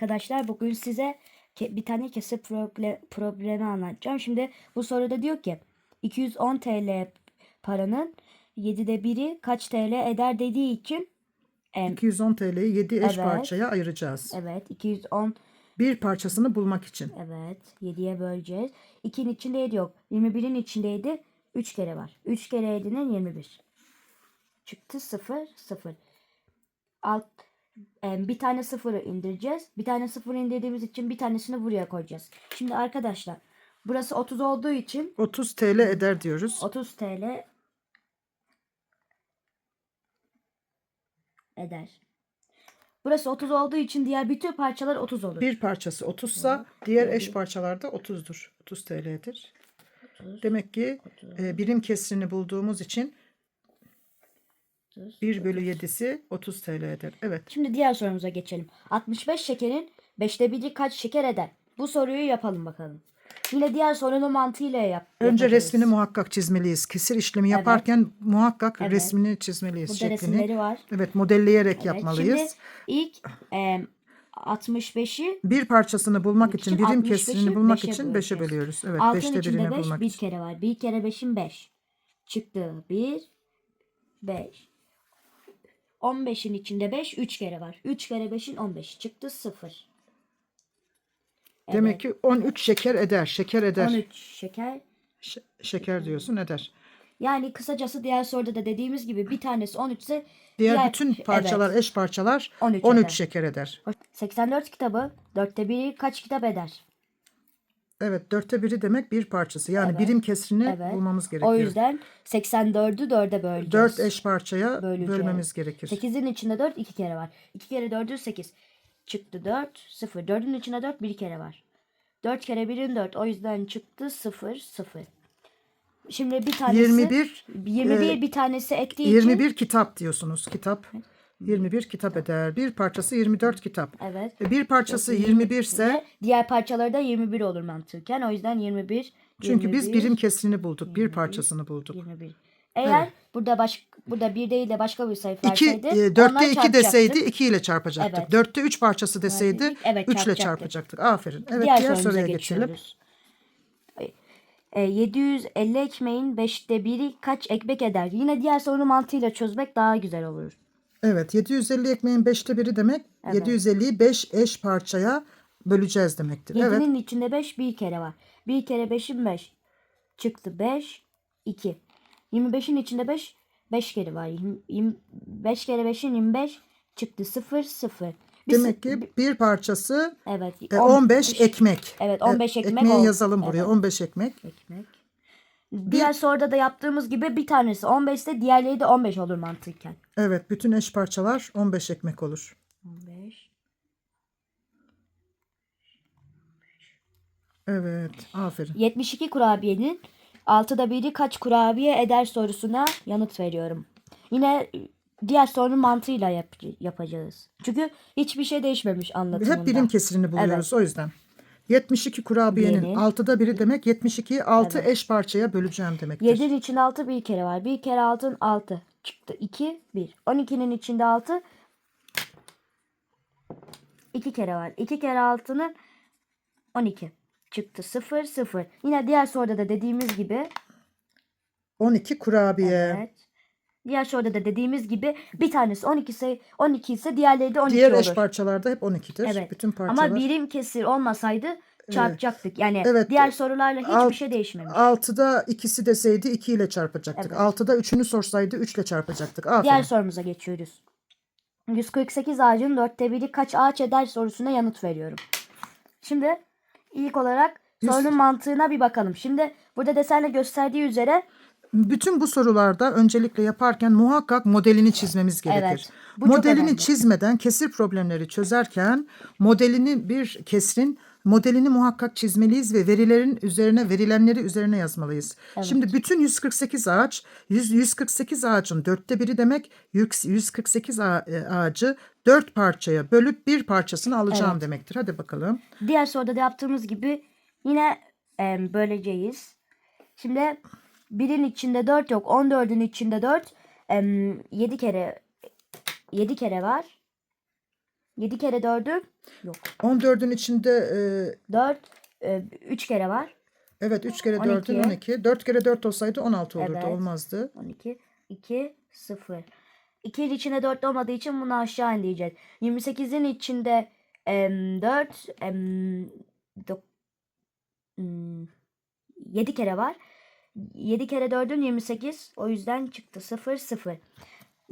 arkadaşlar. Bugün size bir tane kesir proble- problemi anlatacağım. Şimdi bu soruda diyor ki 210 TL paranın 7'de biri kaç TL eder dediği için em, 210 TL'yi 7 eş Evet. parçaya ayıracağız. evet 210 Bir parçasını bulmak için. evet 7'ye böleceğiz. 2'nin içinde 7 yok. 21'in içinde 7 3 kere var. 3 kere 7'nin 21. Çıktı 0 0. Alt bir tane sıfırı indireceğiz. Bir tane sıfır indirdiğimiz için bir tanesini buraya koyacağız. Şimdi arkadaşlar burası 30 olduğu için 30 TL eder diyoruz. 30 TL eder. Burası 30 olduğu için diğer bütün parçalar 30 olur. Bir parçası 30 sa diğer eş parçalar da 30'dur. 30 TL'dir. Demek ki e, birim kesrini bulduğumuz için 1 bölü 7'si 30 TL eder. Evet. Şimdi diğer sorumuza geçelim. 65 şekerin 5'te biri kaç şeker eder? Bu soruyu yapalım bakalım. Yine diğer sorunun mantığıyla yap. Önce yapacağız. resmini muhakkak çizmeliyiz. Kesir işlemi yaparken muhakkak Evet. resmini çizmeliyiz. Burada şeklini. resimleri var. Evet modelleyerek Evet, yapmalıyız. Şimdi ilk em, 65'i Bir parçasını bulmak için için, birim 65'i kesirini bulmak beşe için 5'e böleceğiz. bölüyoruz. Evet altın 5'te içinde birini 5 bulmak bir için. kere var. Bir kere 5'in 5. Çıktı 1 5. 15'in içinde 5 3 kere var. 3 kere 5'in 15. Çıktı 0. Demek ki 13 şeker eder. Şeker eder. 13 şeker. Ş- şeker diyorsun eder. Yani kısacası diğer soruda da dediğimiz gibi bir tanesi 13 ise Diğer bütün parçalar, evet, eş parçalar 13 13, eder. şeker eder. 84 kitabı 4'te biri kaç kitap eder? Evet, dörtte biri demek bir parçası. Yani Evet. birim kesrini Evet. bulmamız gerekiyor. O yüzden 84'ü 4'e böleceğiz. 4 eş parçaya Böleceğiz. bölmemiz gerekir. 8'in içinde 4 2 kere var. 2 kere 4'ü 8. Çıktı 4 0. 4'ün içinde 4 1 kere var. 4 kere 1'in 4. O yüzden çıktı 0 0. Şimdi bir tanesi 21 21 e, bir tanesi ektiği için 21 kitap diyorsunuz. Kitap 21 kitap eder. Bir parçası 24 kitap. evet. E, Bir parçası 21 ise diğer parçaları da 21 olur mantıken. O yüzden 21 çünkü biz 21, birim kesrini bulduk. Bir parçasını bulduk. 21. Eğer burada baş burada bir değil de başka bir sayı 2 verseydi e, ondan 4'te 2 çarpacaktık. deseydi 2 ile çarpacaktık. Evet. 4'te 3 parçası deseydi Dedik, evet, 3 ile çarpacaktık. Aferin. Evet Diğer, diğer, soruya geçelim. geçiyoruz. E, 750 ekmeğin 5'te biri kaç ekmek eder? Yine diğer sorunu mantığıyla çözmek daha güzel olur. Evet 750 ekmeğin 5'te biri demek. 750'yi 5 eş parçaya böleceğiz demektir. Evet. 7'nin içinde 5 bir kere var. 1 kere 5'in 5. Çıktı 5 2. 25'in içinde 5 5 kere var. 5 kere 5'in 25 çıktı 0 0. Demek ki bir parçası evet e, on- 15 ekmek. Evet, E, 15 ekmek Ekmeği oldu. yazalım buraya. Evet. 15 ekmek. ekmek. Diğer soruda da yaptığımız gibi bir tanesi 15 ise diğerleri de 15 olur mantıken. Evet bütün eş parçalar 15 ekmek olur. 15 Evet aferin. 72 kurabiyenin 6'da biri kaç kurabiye eder sorusuna yanıt veriyorum. Yine diğer sorunun mantığıyla yap- yapacağız. Çünkü hiçbir şey değişmemiş anlatımında. Hep birim kesirini buluyoruz o yüzden. 72 kurabiyenin Birini. 6'da biri demek 72'yi 6 eş parçaya böleceğim demektir. 7'nin içinde 6 bir kere var. Bir kere altın 6. Çıktı 2 1. 12'nin içinde 6 2 kere var. 2 kere altının 12. Çıktı 0 0. Yine diğer soruda da dediğimiz gibi 12 kurabiye. Evet. Diğer soruda da dediğimiz gibi bir tanesi 12 ise 12 ise diğerleri de 12 Diğer olur. eş parçalarda hep 12'dir. Evet. Bütün parçalar. Ama birim kesir olmasaydı çarpacaktık. Yani Evet. diğer sorularla hiçbir Alt- şey değişmemiş. 6'da ikisi deseydi 2 ile çarpacaktık. Evet. 6'da 3'ünü sorsaydı 3 ile çarpacaktık. Aferin. Diğer sorumuza geçiyoruz. 148 ağacın dörtte biri kaç ağaç eder sorusuna yanıt veriyorum. Şimdi ilk olarak sorunun mantığına bir bakalım. Şimdi burada desenle gösterdiği üzere Bütün bu sorularda öncelikle yaparken muhakkak modelini çizmemiz gerekir. Evet, bu modelini çizmeden kesir problemleri çözerken modelini bir kesrin modelini muhakkak çizmeliyiz ve verilerin üzerine verilenleri üzerine yazmalıyız. Şimdi bütün 148 ağaç 100, 148 ağacın dörtte biri demek 148 ağa- e, ağacı dört parçaya bölüp bir parçasını alacağım demektir. Hadi bakalım. diğer soruda da yaptığımız gibi yine em, böleceğiz. Şimdi birin içinde 4 yok. 14'ün içinde 4. 7 kere 7 kere var. 7 kere 4'ü yok. 14'ün içinde e, 4 3 kere var. evet 3 kere 12. 4'ün 12. 4 kere 4 olsaydı 16 olurdu. Evet. Olmazdı. 12 2 0. 2'nin içinde 4 olmadığı için bunu aşağı indireceğiz. 28'in içinde em, 4 em, dok- hmm, 7 kere var. 7 kere 4'ün 28. O yüzden çıktı 0 0.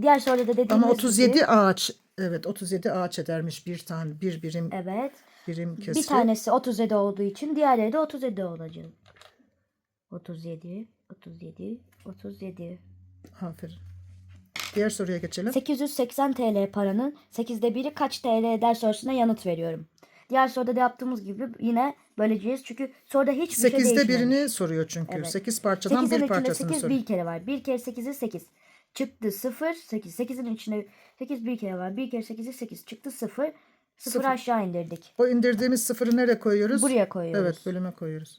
Diğer soruda da dediğimiz Ama 37 gibi, ağaç evet 37 ağaç edermiş bir tane bir birim Evet. birim kesri. Bir tanesi 37 olduğu için diğerleri de 37 olacak. 37 37 37 Aferin. Diğer soruya geçelim. 880 TL paranın 8'de biri kaç TL eder sorusuna yanıt veriyorum. Diğer soruda da yaptığımız gibi yine böleceğiz. Çünkü soruda hiçbir şey 8'de değişmemiş. birini soruyor çünkü. Evet. 8 parçadan 8'in bir parçasını 8 soruyor. bir kere var. 1 kere 8'i 8. Çıktı 0 8. 8'in içinde 8 bir kere var. 1 kere 8'i 8. Çıktı 0. 0 Sıfır. aşağı indirdik. O indirdiğimiz sıfırı nereye koyuyoruz? Buraya koyuyoruz. Evet bölüme koyuyoruz.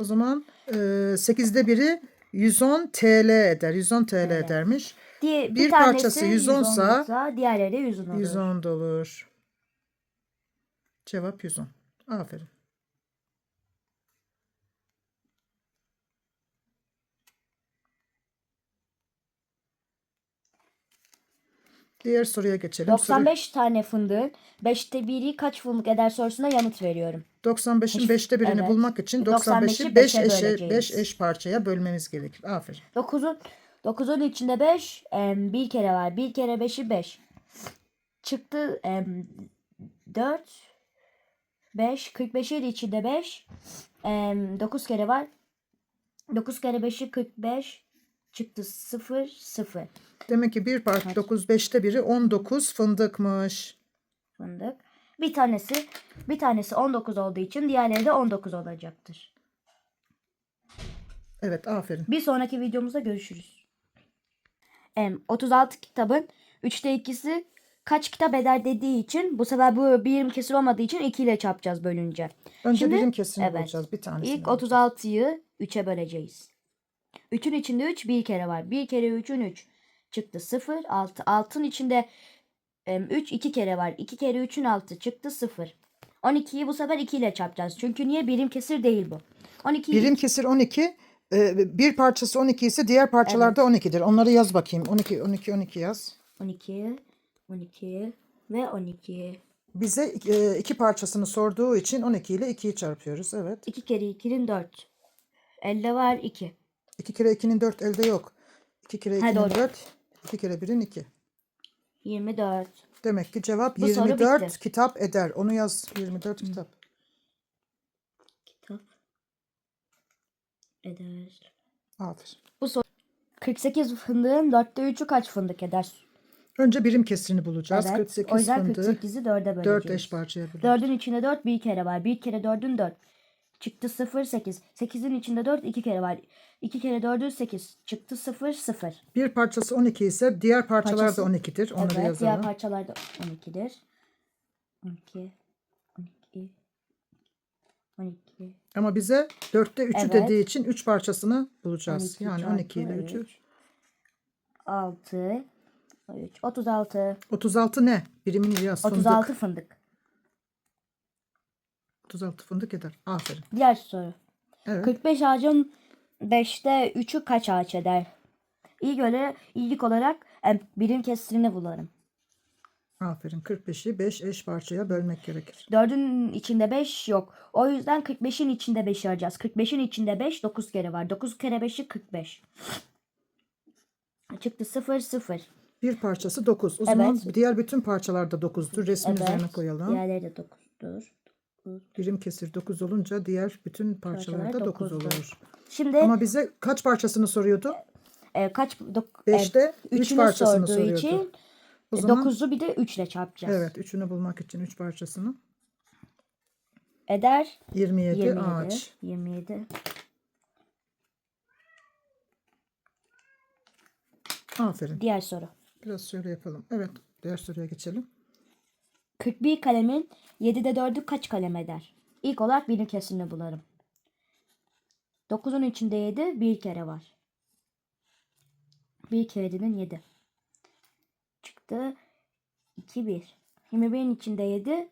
O zaman e, 8'de biri 110 TL eder. 110 TL edermiş. Diye, bir, Bir tanesi parçası 110 sa, 110'sa diğerleri 110 olur. 110 da olur. Cevap 110. Aferin. Diğer soruya geçelim. Soru- 95 tane fındığın 5'te biri kaç fındık eder sorusuna yanıt veriyorum. 95'in 5'te birini Evet. bulmak için 95'i 95'i 5 beşe eşe böleceğiz. 5 eş parçaya bölmemiz gerekir. Aferin. 9'un 9'un içinde 5 bir kere var. 1 kere 5'i 5. Çıktı 4 5 45'in içinde 5 9 kere var. 9 kere 5'i 45 çıktı 0 0 Demek ki bir parça 9 5'te biri 19 fındıkmış. fındık. Bir tanesi bir tanesi 19 olduğu için diğerleri de 19 olacaktır. Evet aferin. Bir sonraki videomuzda görüşürüz. Em, 36 kitabın 3'te 2'si kaç kitap eder dediği için bu sefer bu birim kesir olmadığı için 2 ile çarpacağız bölünce. Önce Şimdi- birim kesrini evet. bulacağız bir tanesini. İlk 36'yı 3'e böleceğiz. 3'ün içinde 3 bir kere var. 1 kere 3'ün 3 çıktı 0 6. 6'ın içinde 3 2 kere var. 2 kere 3'ün 6 çıktı 0. 12'yi bu sefer 2 ile çarpacağız. Çünkü niye birim kesir değil bu. 12 Birim kesir 12. e, Bir parçası 12 ise diğer parçalarda 12'dir. Onları yaz bakayım. 12 12 12 yaz. 12 12 ve 12. Bize e, iki parçasını sorduğu için 12 ile 2'yi çarpıyoruz. Evet. 2 kere 2'nin 4. Elde var 2. 2 kere 2'nin 4 elde yok. 2 kere Ha, 2'nin doğru. 4. 2 kere 1'in 2. 24. Demek ki cevap Bu soru 24 bitti. kitap eder. Onu yaz. 24 kitap. Kitap eder. Aferin. Bu soru 48 fındığın 4'te 3'ü kaç fındık eder? Önce birim kesirini bulacağız. Evet. 48 o yüzden fındığı 48'i 4'e 4 böleceğiz. eş parçaya bölüyoruz. 4'ün içinde 4 bir kere var. 1 kere 4'ün 4. Çıktı 0 8. 8'in içinde 4 2 kere var. 2 kere 4'ün 8. Çıktı 0 0. Bir parçası 12 ise diğer parçalar Parçası- da 12'dir. Onu da evet, yazalım. diğer parçalar da 12'dir. 12 12 12 Ama bize 4'te 3'ü Evet. dediği için 3 parçasını bulacağız. 12 yani çarpı 12 ile 3'ü. 3. 6 3 36 36 ne? Birimini yaz. Fındık. 36 fındık. 36 fındık eder. Aferin. Diğer soru. Evet. 45 ağacın 5'te 3'ü kaç ağaç eder? İyi göre iyilik olarak em, birim kesirini bularım. Aferin. 45'i 5 eş parçaya bölmek gerekir. 4'ün içinde 5 yok. O yüzden 45'in içinde 5'i arayacağız. 45'in içinde 5 9 kere var. 9 kere 5'i 45. Çıktı 0 0. Bir parçası 9. O Evet. zaman diğer bütün parçalar da 9'dur. Resmin üzerine Evet. koyalım. Diğerleri de 9'dur. Birim kesir 9 olunca diğer bütün parçalar Parçalar da 9 dokuzdur. olur. Şimdi Ama bize kaç parçasını soruyordu? e, kaç dok, e, 5'te 3 üçünü parçasını sorduğu soruyordu. için O zaman 9'u bir de 3 ile çarpacağız. evet 3'ünü bulmak için 3 parçasını. Eder 27, 27. ağaç. 27. Aferin. Diğer soru. Biraz şöyle yapalım. Evet. Diğer soruya geçelim. 41 kalemin 7'de 4'ü kaç kalem eder? İlk olarak birim kesimini bularım. 9'un içinde 7 bir kere var. 1 kere 7'nin 7. Çıktı 2 1. 21'in içinde 7.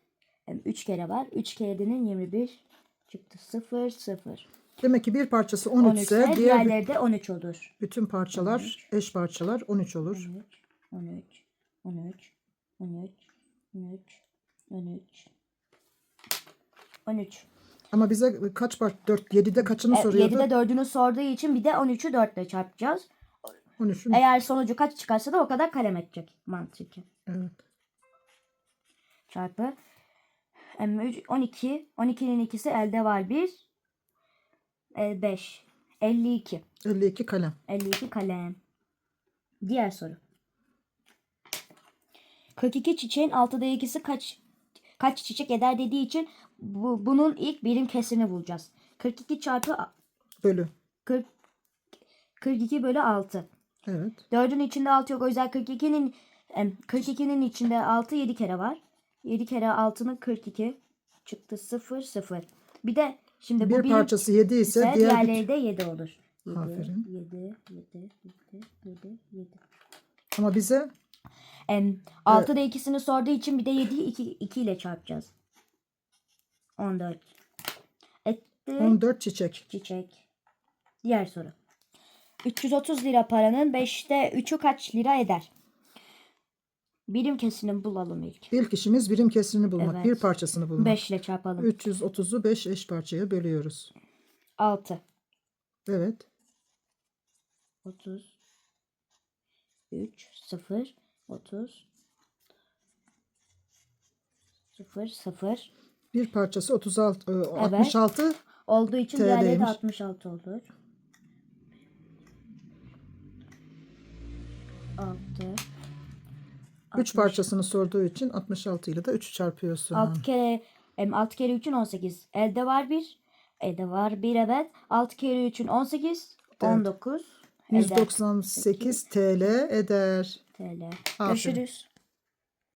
3 kere var. 3 kere 7'nin 21 çıktı. 0 0. Demek ki bir parçası 13 13 ise diğer diğerleri de 13 olur. bütün parçalar eş parçalar 13 olur. 13 13 13 13 13 13 Ama bize kaç part 4 7'de kaçını soruyordu? 7'de 4'ünü sorduğu için bir de 13'ü 4 ile çarpacağız. 13'ün. Eğer sonucu kaç çıkarsa da o kadar kalem edecek mantıken. Evet. Çarpı em, üç- 12. 12'nin ikisi elde var 1. 5. 52. 52 kalem. 52 kalem. Diğer soru. 42 çiçeğin 6'da ikisi kaç kaç çiçek eder dediği için bu, bunun ilk birim kesirini bulacağız. 42 çarpı Bölü. 40 42 bölü 6. Evet. 4'ün içinde 6 yok. O yüzden 42'nin em, 42'nin içinde 6 7 kere var. 7 kere 6'nın 42 çıktı 0 0. Bir de şimdi bu Bir parçası 7 ise ise diğer diğerleri de 7 olur. 7 Aferin. 7 7 7 7 7. ama bize Em, 6'da ikisini sorduğu için bir de 7'yi 2, 2 ile çarpacağız. 14. Etti. 14 çiçek. Çiçek. Diğer soru. 330 lira paranın 5'te 3'ü kaç lira eder? Birim kesini bulalım ilk. İlk işimiz birim kesrini bulmak. Evet. Bir parçasını bulmak. 5 ile çarpalım. 330'u 5 eş parçaya bölüyoruz. 6. Evet. 30. 3. 0. 30. 0. 0. Bir parçası 36 e, 66 Olduğu için diğerleri de TL'ymiş. 66 olur. 6. 3 parçasını sorduğu için 66 ile de 3'ü çarpıyorsun. 6 kere em, 6 kere 3'ün 18. Elde var 1. Elde var 1 evet. 6 kere 3'ün 18. 19. Eder 198 TL eder. TL. Aferin. Görüşürüz.